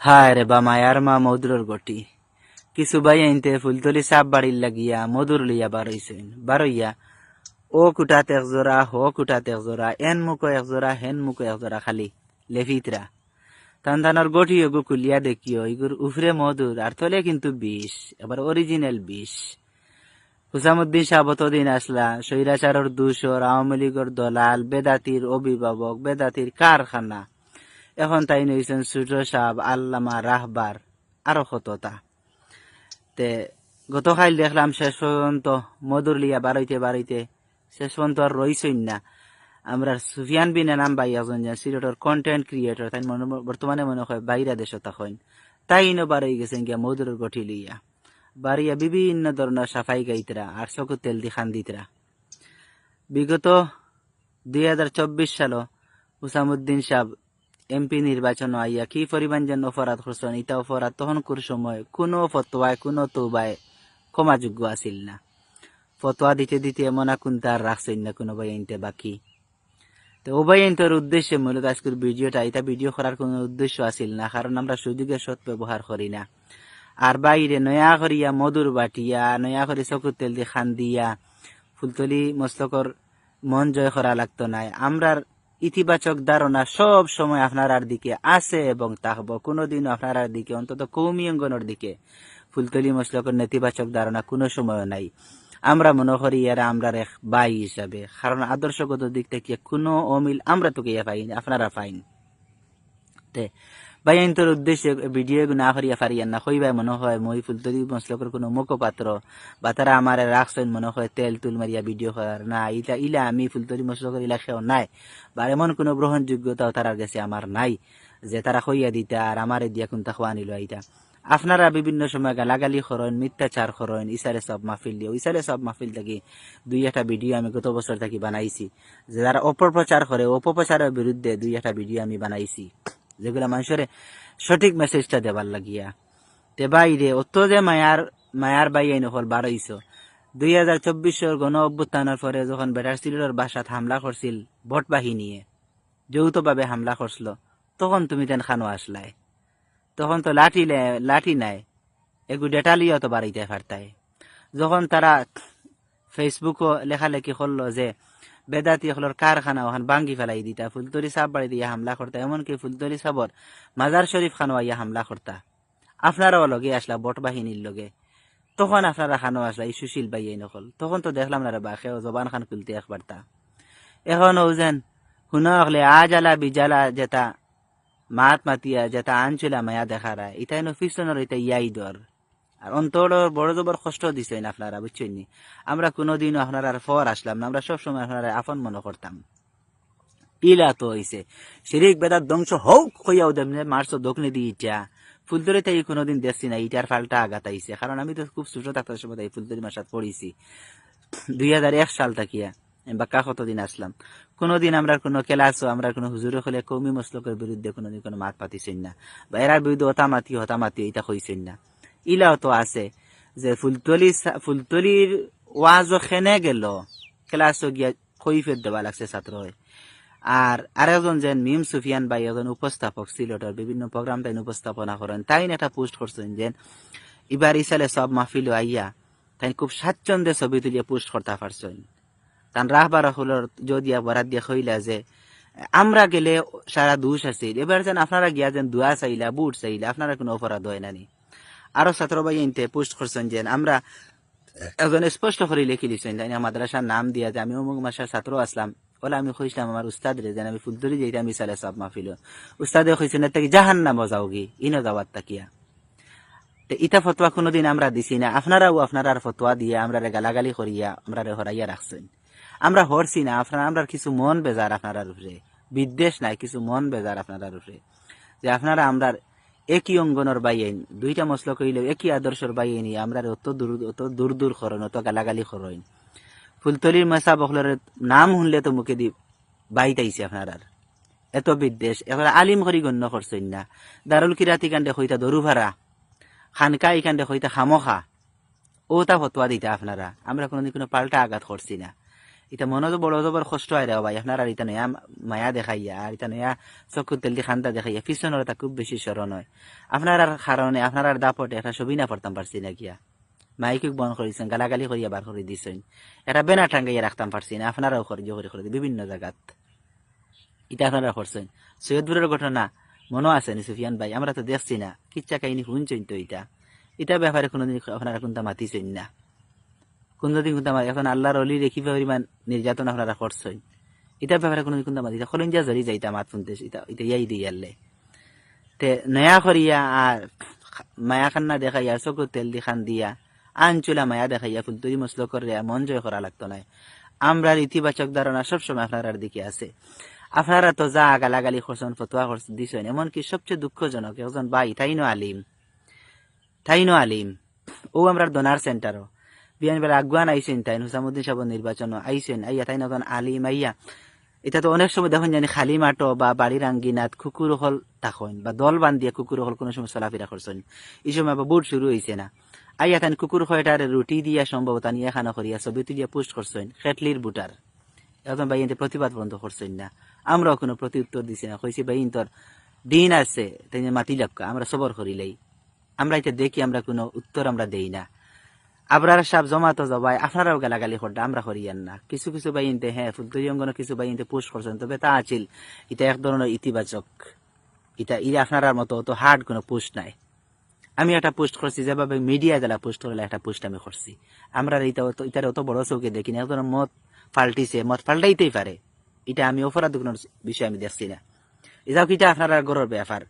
হায় রে বা মায়ার মা মধুরর গটি। কিছু বাই আইনতে ফুলতলি সাপ বাড়ির লাগিয়া মধুর লইয়া বারইছেন বারইয়া ও কুটাত এক জোড়া, হ কুটাত এক জোড়া, এন মুখো এক জোড়া, হেন মুখো এক জোড়া খালি লেফিতরা তান তানোর গটি এগু কুলিয়া দেখিও, ইগুর উফরে মধুর, আর তলে কিন্তু বিষ, এবার অরিজিনাল বিষ। হুসামুদ্দিন সাহ দিন আসলা, স্বৈরাচারর দূষর, আওয়ামী লীগের দলাল, বেদাতির অভিভাবক, বেদাতির কারখানা। এখন তাই নইছেন সূর্য সাহ আল্লামা, রাহবার, আরও কতটা। তে গতকাল দেখলাম শেষ পর্যন্ত মধুর লিয়া বাড়াইতে বাড়াইতে শেষ পর্যন্ত আর রইছই না। আমরা সুফিয়ান বিন নাম বাই একজন যে সিলেটর কন্টেন্ট ক্রিয়েটর তাই মনে- বর্তমানে মনে হয় বাইরা দেশ তখন তাই ইনো বাড়াই গেছেন গিয়া মধুর গঠি লইয়া বাড়িয়া বিভিন্ন ধরনের সাফাই গাইতরা আর চকু তেল দি খান্দিতরা। বিগত দুই হাজার চব্বিশ সাল হুসামুদ্দিন সাহ এমপি নির্বাচন আইয়া কি পরিমাণ যেন অপরাধ করছেন ইটা অপরাধ তখন কোর সময়, কোনো ফতোয়ায় কোনো তৌবায় ক্ষমাযোগ্য আছিল না। ফতোয়া দিতে দিতে এমন কোন তার রাখছেন না কোনো ভাই আইনতে বাকি। তো আইনটার উদ্দেশ্যে মূলত আজকের ভিডিওটা এটা ভিডিও করার কোনো উদ্দেশ্য আছিল না কারণ আমরা সুযোগের সৎ ব্যবহার করি না। আর বাইরে নয়া করিয়া মধুর বাটিয়া নয়া করে চকুর তেল দিয়ে খান দিয়া ফুলতলি মস্তকর মন জয় করা লাগতো নাই। আমরার ইতিবাচক ধারণা সব সময় আপনার দিকে আছে এবং তাহব কোনোদিনও আপনার দিকে, অন্তত কৌমি অঙ্গনের দিকে। ফুলতলি মশলকের নেতিবাচক ধারণা কোনো সময় নাই। আমরা মনে করি এরা আমরা এক বাই হিসাবে, কারণ আদর্শগত দিক থেকে কোনো অমিল আমরা তোকে পাইনি, আপনারা পাইন। তে বাইন্তর উদ্দেশ্যে ভিডিও না করিয়া পারিয়ান না কইবাই মনে হয় মই ফুলতলি মসলকর কোনো মুখপাত্র বা তারা আমার রাখছেন মনে হয় তেল তুল মারিয়া ভিডিও করার না ইলা ইলা আমি ফুলতলি মসলকর ইলা সেও নাই বা এমন কোনো গ্রহণযোগ্যতাও তারার কাছে আমার নাই যে তারা কইয়া দিতা আর আমারে দিয়া কোনটা খোয়া নিল আইতা আপনারা বিভিন্ন সময় গালাগালি করেন মিথ্যাচার করেন ইসারে সব মাহফিল দিয়ে ইসারে সব মাহফিল থাকি দুই একটা ভিডিও আমি গত বছর থাকি বানাইছি যে যারা অপপ্রচার করে অপপ্রচারের বিরুদ্ধে দুই একটা ভিডিও আমি বানাইছি যেগুলা মানুষের সঠিক মেসেজটা দেবার লাগিয়া। তে বাইরে অত যে মায়ার মায়ার বাই আইন হল বারইছ দুই হাজার চব্বিশের গণ অভ্যুত্থানের পরে যখন বেটার সিলেটের বাসাত হামলা করছিল ভোট বাহিনীয়ে যৌথভাবে হামলা করছিল, তখন তুমি তেন খানো আসলাই। তখন তো লাঠি লাঠি নাই এগু ডেটালিও তো বাড়িতে ফারতাই যখন তারা ফেসবুকও লেখালেখি করল যে বেদাতি হলর কারখানা ওখান ভাঙ্গি ফেলাই দিতা ফুলতরি সাপ বাড়ি দিয়ে হামলা করতা, এমনকি ফুলতরি সাবর মাজার শরীফ খানো আইয়া হামলা করতা। আপনারাও লগে আসলা, বট বাহিনীর লগে। তখন আপনারা খানো আসলা, এই সুশীল বাইয়াই নকল। তখন তো দেখলাম না রে বা জবান খান খুলতে একবার তা এখন যেন শুনা হলে আজ আলা বিজালা যেটা মাত মাতিয়া যেটা আনছিলা মায়া দেখা রায় ইতাই নফিসনের এটা ইয়াই দর। আর অন্তর বড় জবর কষ্ট দিছেন আপনারা, বুঝছেন নি? আমরা কোনোদিন আপনারা ফর আসলাম না, আমরা সবসময় আপনারা আপন মনে করতাম। ইলা তো হইছে, শিরিক বেদার ধ্বংস হোক, হইয়াও দেমনে মার্চ দক্ষিণে দি ইটা। ফুলতরি তাই কোনোদিন দেখছি না, ইটার ফালটা আঘাত আইছে। কারণ আমি তো খুব ছোট থাকতার সময় তাই ফুলতরি মাসাত পড়িছি। দুই হাজার এক সাল থাকিয়া, বা বাক্কা কতদিন আসলাম। কোনোদিন আমরা কোনো ক্লাসও, আমরা কোনো হুজুরে হলে কৌমি মসলকের বিরুদ্ধে কোনোদিন কোনো মাত পাতিছেন না। বা এরা বিরুদ্ধে হতামাতি হতামাতি এটা কইছেন না। ইলাও তো আছে, যে ফুলতলি ফুলতলির ওয়াজ খেনে গেল, ক্লাসও গিয়া কৈফের দেওয়া লাগছে ছাত্র আর আরেকজন যেন মিম সুফিয়ান ভাই একজন উপস্থাপক, সিলেটের বিভিন্ন প্রোগ্রাম তাই উপস্থাপনা করেন তাই একটা পোস্ট করছেন যে এবার ইসালে সব মাহফিল আইয়া তাই খুব স্বাচ্ছন্দ্যে ছবি তুলিয়া পোস্ট করতে পারছেন। তান রাহবার হলর যদিয়া বরাদ দিয়ে কইলা যে, আমরা গেলে সারা দুষ আছিল এবার যেন আপনারা গিয়া যেন দোয়া চাইলা, বুট চাইলা, আপনারা কোনো অপরাধ হয় নানি আরও ছাত্র ভাই ইনতে পোস্ট করছেন যে, আমরা একজন স্পষ্ট করে লিখি যে আমার মাদ্রাসার নাম দিয়া যে, আমি অমুক মাসার ছাত্র আসলাম। বলে আমি কইছিলাম আমার উস্তাদ রে যেন আমি ফুলদরি যেটা আমি সালে সব মাহফিল উস্তাদে কইছেন তাকে জাহান নামও যাওগি, ইনো যাওয়ার তাকিয়া ইটা ফতোয়া কোনোদিন আমরা দিছি না। আপনারাও আপনার ফতোয়া দিয়ে আমরা গালাগালি করিয়া আমরা হরাইয়া রাখছেন। আমরা হরছি না, আপনার আমরা কিছু মন বেজার আপনার উপরে। বিদ্বেষ নাই, কিছু মন বেজার আপনার উপরে। যে, আপনারা আমরা একই অঙ্গনের বাইন দুইটা মশলা কইলেও একই আদর্শর বাইন আমরা অত দূর অত দূর দূর করেন অত গালাগালি করেন ফুলতলির মেসা বখলের নাম শুনলে তো মুখে দি বাইতাইছে আপনার আর। এত বিদ্বেষ এবার আলিম করি গণ্য করছেন না। দারুল কিরাতি কাণ্ডে হইতা দরু ভাড়া, খানকা এই কাণ্ডে হইতা খামখা। ও তা ফতোয়া দিতা আপনারা, আমরা কোনোদিন কোনো পাল্টা আঘাত করছি না। এটা মনে তো বড় জবর কষ্ট হয় রে ভাই আপনার আর এটা নয়া মায়া দেখাইয়া আর এটা নয়া চকু তেল দি খান্তা দেখাইয়া পিছনের তা খুব বেশি স্মরণ হয় আপনার আর কারণে আপনার আর দাপটে একটা ছবি না পড়তাম পারছি না গিয়া মাইকুক বন্ধ করেছেন গালাগালি করিয়া বার করে দিছেন এটা বেনা টাঙ্গাইয়া রাখতাম পারছি না আপনারাও করিয়ে করে করে বিভিন্ন জায়গাত এটা আপনারা করছেন সৈয়দপুরের ঘটনা মনে আছে নি সুফিয়ান ভাই আমরা তো দেখছি না কিচ্ছা কাহিনী শুনছেন তো এটা এটা ব্যাপারে কোনোদিন আপনারা কোনটা মাতিছেন না কোনদিন কোনটা মাতি এখন আল্লাহর অলি রেখি পরিমাণ নির্যাতন আপনারা করছেন? এটার ব্যাপারে কোনোদিন কোনটা মাতি খলঞ্জা জড়ি যাইতা মাত শুনতে এটা এটা ইয়াই দিয়ে আল্লে তে নয়া করিয়া আর মায়া খান্না দেখাইয়া চকুর তেল দি খান দিয়া আঞ্চলা মায়া দেখাইয়া ফুলতুরি মসলো করে মন জয় করা লাগতো না আমরা ইতিবাচক ধারণা সবসময় আপনার দিকে আছে। আপনারা তো যা গালাগালি করছেন, ফতোয়া করছেন, দিছেন, এমনকি সবচেয়ে দুঃখজনক একজন ভাই, তাইনো আলিম। তাইনো আলিম। ও আমরা ডোনার সেন্টারও। বিয়ান বেলা আগুয়ান আইসেন, তাই হুসামুদ্দিন সাহেব নির্বাচন আইসেন, আইয়া তাই নতুন আলিম আইয়া এটা তো অনেক সময় দেখুন জানি খালি মাটো বা বাড়ির আঙ্গিনাত কুকুর হল তাখন বা দল বান্ধিয়া কুকুর হল কোনো সময় চলাফেরা করছেন। এই সময় আবার বুট শুরু হয়েছে না। আইয়া তান কুকুর হয়টার রুটি দিয়া, সম্ভবত নিয়ে খানা করিয়া ছবি তুলিয়া পোস্ট করছেন খেটলির বুটার এখন ভাই এতে প্রতিবাদ বন্ধ করছেন না। আমরাও কোনো প্রতি উত্তর দিছি না। কইছি ভাই তোর দিন আছে তাই মাতি লক্কা আমরা সবর করিলেই। আমরা এটা দেখি, আমরা কোনো উত্তর আমরা দেই না। আবরার সাপ জমাতো জবাই আপনারাও গালাগালি করতে আমরা করিয়ান না। কিছু কিছু বাইনতে হ্যাঁ ফুলতরি অঙ্গন কিছু বাইনতে পোস্ট করছেন, তবে তা আছিল এটা এক ধরনের ইতিবাচক। এটা ই আপনার মতো অত হার্ড কোনো পোস্ট নাই। আমি একটা পোস্ট করছি, যেভাবে মিডিয়া যারা পোস্ট করলে একটা পোস্ট আমি করছি। আমরা এটা এটার অত বড় চৌকে দেখি না একজন মত পাল্টিছে, মত পাল্টাইতেই পারে। এটা আমি অপরাধ কোনো বিষয় আমি দেখছি না। এটাও কিটা আপনার গরর ব্যাপার?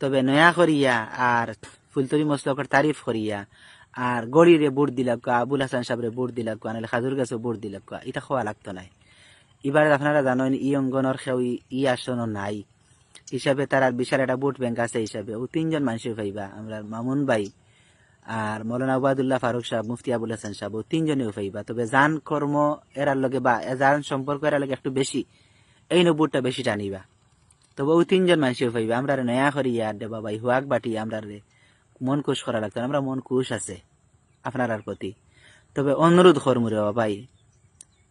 তবে নয়া করিয়া আর ফুলতরি মসলকর তারিফ করিয়া আর গড়িরে বুট দিলাক আবুল হাসান সাহেবরে বুট দিলাক নাহলে খাজুর গাছে বুট দিলাক এটা খাওয়া লাগতো নাই। এবার আপনারা জানেন, ই অঙ্গনের সেও ই আসন নাই। হিসাবে তার বিশাল একটা বুট ব্যাংক আছে হিসাবে। ও তিনজন মানুষের পাইবা আমরা মামুন ভাই আর মৌলানা উবাদুল্লাহ ফারুক সাহেব, মুফতি আবুল হাসান সাহেব, ও তিনজনেও পাইবা তবে জান কর্ম এরার লগে বা জান সম্পর্ক এরার লগে একটু বেশি এই বুটটা বেশি টানিবা। তবে ও তিনজন মানুষেও পাইবা আমরা নয়া করিয়া আর দেবা ভাই হুয়াক বাটি আমরা মন খুশ করা লাগতো আমরা মন খুশ আছে আপনার প্রতি। তবে অনুরোধ করমুরে ভাই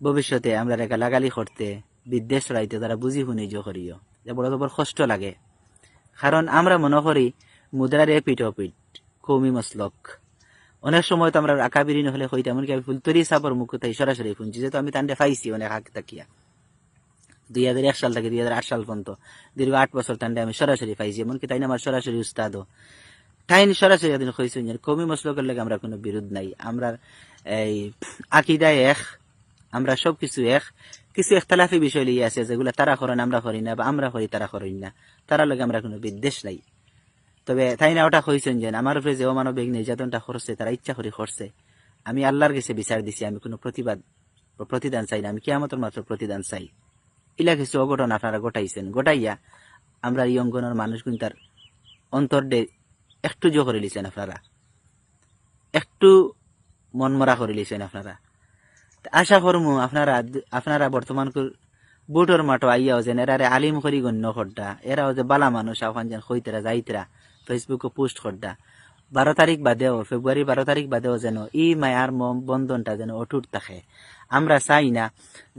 ভবিষ্যতে আমরা রেখা লাগালি করতে, বিদ্বেষ রাইতে তারা বুঝি শুনি যে করিও, যে বড় বড় কষ্ট লাগে। কারণ আমরা মনে করি, মুদ্রার এ পিঠ পিঠ, কৌমি মসলক। অনেক সময় তো আমরা আকাবিরি নহলে হইতে, এমনকি আমি ফুলতরি সাপর মুখ তাই সরাসরি শুনছি যেহেতু আমি তান্ডে পাইছি অনেক আগ তাকিয়া। দুই হাজার এক সাল থেকে দুই হাজার আট সাল পর্যন্ত, দীর্ঘ আট বছর তান্ডে আমি সরাসরি পাইছি, এমনকি তাই না আমার সরাসরি উস্তাদও। ঠাইন সরাসরি একদিন কইছেন যে কমি মসলকের লাগে আমরা কোনো বিরোধ নাই। আমরা এই আকিদায় এক, আমরা সব কিছু এক। কিছু একতলাফি বিষয় লিয়ে আছে যেগুলো তারা করেন, আমরা করি না, বা আমরা করি, তারা করেন না। তারা লগে আমরা কোনো বিদ্বেষ নাই। তবে তাই না ওটা কইছেন যে আমার উপরে যে অমানবিক নির্যাতনটা করছে, তারা ইচ্ছা করে করছে। আমি আল্লাহর কাছে বিচার দিছি, আমি কোনো প্রতিবাদ প্রতিদান চাই না, আমি কেয়ামতের মাত্র প্রতিদান চাই। ইলা কিছু অঘটন আপনারা গোটাইছেন গোটাইয়া আমরা এই অঙ্গনের মানুষ তার অন্তর একটু জো করে লিছেন আপনারা। একটু মনমরা করে লিছেন আপনারা। আশা করমু, আপনারা আপনারা বর্তমান বুটর মাঠো আইয়াও যেন এরা আলিম করি গণ্য করডা এরাও যে বালা মানুষ, আহ্বান যেন হইতরা, যাইতরা, ফেসবুকে পোস্ট করডা বারো তারিখ বাদেও, ফেব্রুয়ারি বারো তারিখ বাদেও যেন ই মায়ার বন্ধনটা যেন অটুট থাকে। আমরা চাই না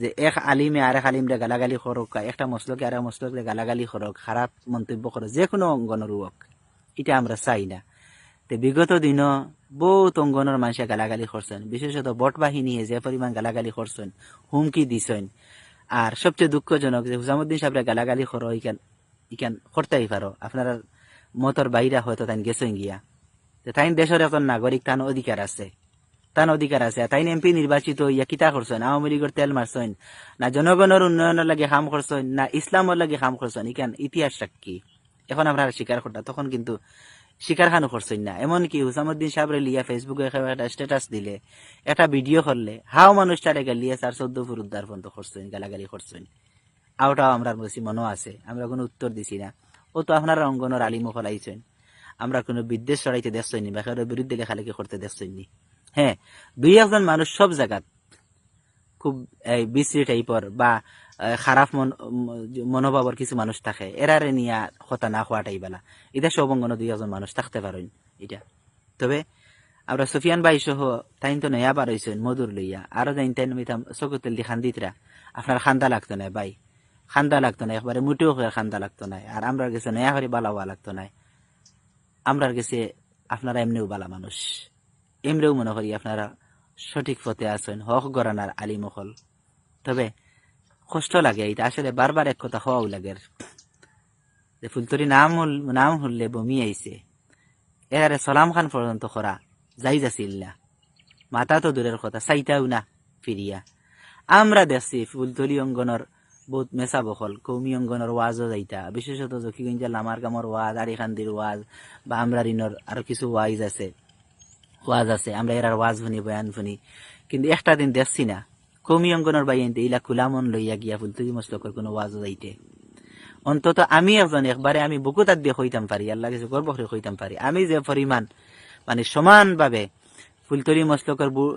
যে এক আলিমে আর এক আলিমরে গালাগালি করক একটা মসলকে আর এক মসলকে গালাগালি করক, খারাপ মন্তব্য করক, যে কোনো অঙ্গনের হোক এটা আমরা চাই না। তো বিগত দিন বহুত অঙ্গনের মানুষে গালাগালি করছেন বিশেষত বট বাহিনী যে পরিমাণ গালাগালি করছেন হুমকি দিছেন আর সবচেয়ে দুঃখজনক যে হুসামুদ্দিন সাহেবরা গালাগালি করো ইকান ইকান করতেই পারো আপনার মতর বাইরা হয়তো তাই গেছেন গিয়া। তো তাই দেশের এখন নাগরিক তান অধিকার আছে। তান অধিকার আছে। তাই এমপি নির্বাচিত ইয়া কিতা করছেন আওয়ামী লীগের তেল মারছেন না জনগণের উন্নয়নের লাগে কাম করছেন না ইসলামের লাগে কাম করছেন ইকান ইতিহাস সাক্ষী? এখন আমরা স্বীকার করতাম তখন কিন্তু স্বীকার খানো করছেন না। এমনকি হুসামুদ্দিন সাহেবরে লিয়া ফেসবুকে একটা স্ট্যাটাস দিলে, একটা ভিডিও করলে, হাও মানুষটারে গেলিয়ে চার চোদ্দ ফুর উদ্ধার পর্যন্ত করছেন, গালাগালি করছেন। আওটাও আমরা বেশি মনে আছে। আমরা কোনো উত্তর দিছি না। ও তো আপনারা অঙ্গনের আলিমও ফলাইছেন। আমরা কোনো বিদ্বেষ ছড়াইতে দেখছইনি বা কারোর বিরুদ্ধে লেখালেখি করতে দেখছইনি হ্যাঁ দুই একজন মানুষ সব জায়গাত খুব, এই বিশ্রী টাইপর বা খারাপ মন মনোভাবর কিছু মানুষ থাকে। এরারে নিয়া হতা না খোয়াটাই বেলা। এটা সব অঙ্গন দুই একজন মানুষ থাকতে পারেন এটা তবে আমরা সুফিয়ান ভাই সহ তাইন তো নয়া বার হয়েছেন মধুর লইয়া। আরও যাইন তাইন মিতাম চকু তেল দি খান্দিতরা আপনার খান্দা লাগতো না ভাই খান্দা লাগতো না একবারে মুটেও করে খান্দা লাগতো না আর আমরা গেছে নয়া করে বালা হওয়া লাগতো না আমরার গেছে আপনারা এমনিও বালা মানুষ এমনিও মনে করি আপনারা সঠিক পথে আছেন, হক গরানার আলিমহল। তবে কষ্ট লাগে এটা আসলে বারবার এক কথা হওয়াও লাগে যে ফুলতরি নাম হল- নাম হলে বমি আইছে। এরারে সলাম খান পর্যন্ত করা যাই যাছিল না মাথা তো দূরের কথা চাইটাও না ফিরিয়া। আমরা দেখছি ফুলতলি অঙ্গনের বহুত মেচা বহল, কৌমি অঙ্গনের ওয়াজও যাইতা। বিশেষত জকিগঞ্জ লামার কামর ওয়াজ আরিখান্দির ওয়াজ, বা আমরারিনর আরও কিছু ওয়াইজ আছে। ওয়াজ আছে, আমরা এরার ওয়াজ শুনি, বয়ান শুনি। কিন্তু একটা দিন দেখছি না। কৌমি অঙ্গনের বাইনতে ইলা খুলামন লইয়া গিয়া ফুলতুলি মসলকর কোনো ওয়াজও যাইতে অন্তত আমি একজন একবারে আমি বুকু তাত দিয়ে হইতাম পারি আল্লাহ কিছু গর্ব করে হইতাম পারি আমি যে পরিমাণ মানে সমানভাবে ফুলতলি মসলকর বু-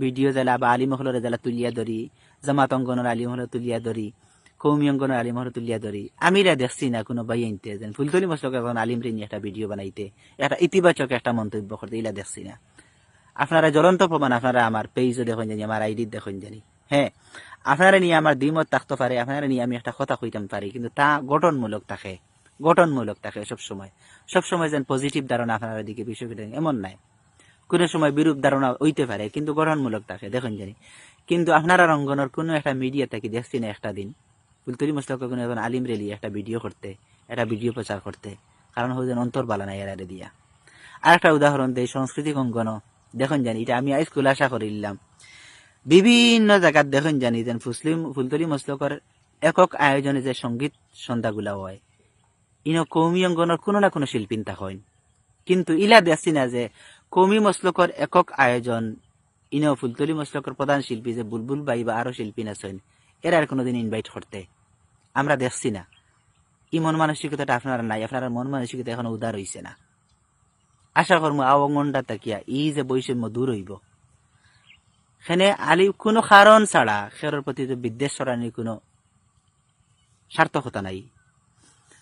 ভিডিও জেলা বা আলিমহলের জেলা তুলিয়া ধরি জামাত অঙ্গনের আলিমহলে তুলিয়া ধরি কৌমি অঙ্গনের আলিমহলে তুলিয়া ধরি আমি রা দেখছি না কোনো বাই আনতে যেন ফুলতলি মসলক এখন আলিম রে নিয়ে একটা ভিডিও বানাইতে একটা ইতিবাচক একটা মন্তব্য করতে ইলা দেখছি না আপনারা জ্বলন্ত প্রমাণ, আপনারা আমার পেজও দেখুন জানি, আমার আইডি দেখুন জানি। হ্যাঁ আপনারা নিয়ে আমার দ্বিমত থাকতে পারে, আপনারা নিয়ে আমি একটা কথা কইতাম পারি, কিন্তু তা গঠনমূলক থাকে গঠনমূলক থাকে সব সময়। সব সময় যেন পজিটিভ ধারণা আপনার দিকে বিষয়টা এমন নাই। কোনো সময় বিরূপ ধারণা হইতে পারে, কিন্তু গঠনমূলক থাকে, দেখুন জানি। কিন্তু আপনারা রঙ্গনের কোনো একটা মিডিয়া থেকে দেখছি না একটা দিন। ফুলতলি মস্তক কোনো একজন আলিম রেলি একটা ভিডিও করতে, একটা ভিডিও প্রচার করতে, কারণ হচ্ছে অন্তর বালা নাই এরারে দিয়া। আর একটা উদাহরণ দেই, সাংস্কৃতিক অঙ্গন দেখুন জানি, এটা আমি আজ খুলাসা করিলাম। বিভিন্ন জায়গাত দেখুন জানি যেন ফুসলিম, ফুলতলি মসলকর একক আয়োজনে যে সংগীত সন্ধ্যাগুলা হয়, ইনো কৌমি অঙ্গনের কোনো না কোনো শিল্পীন তা হয় কিন্তু ইলা দেখছি না যে কৌমি মসলকর একক আয়োজন, ইন ফুলতলি মসলকর প্রধান শিল্পী যে বুলবুল বাই বা আরও শিল্পী আছেন এরা আর কোনোদিন ইনভাইট করতে। আমরা দেখছি না। ই মন মানসিকতাটা আপনারা নাই, আপনার মন মানসিকতা এখন উদার হইছে না। আশা করব আওয়াঙ্গনটা তাকিয়া ই যে বৈষম্য দূর হইব। সেনে আলি কোনো কারণ ছাড়া খেরর প্রতি বিদ্বেষ ছড়ানির কোনো সার্থকতা নাই।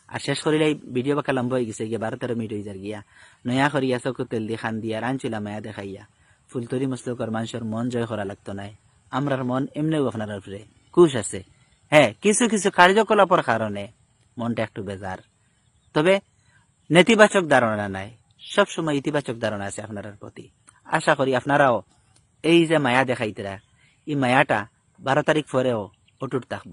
আর শেষ করিলে ভিডিও বাকা লম্বা হয়ে গেছে গিয়া বারো তেরো মিনিট হয়ে যার গিয়া। নয়া করিয়া চকু তেল দিয়ে খান দিয়া রাঞ্চিলা মায়া দেখাইয়া। ফুলতরি মস্তকর মানুষের মন জয় করা লাগতো নাই। আমরার মন এমনিও আপনার উপরে কুশ আছে। হ্যাঁ কিছু কিছু কার্যকলাপের কারণে মনটা একটু বেজার তবে নেতিবাচক ধারণা নাই। সব সময় ইতিবাচক ধারণা আছে আপনার প্রতি। আশা করি আপনারাও এই যে মায়া দেখাইতেরা, এই মায়াটা বারো তারিখ পরেও অটুট থাকব।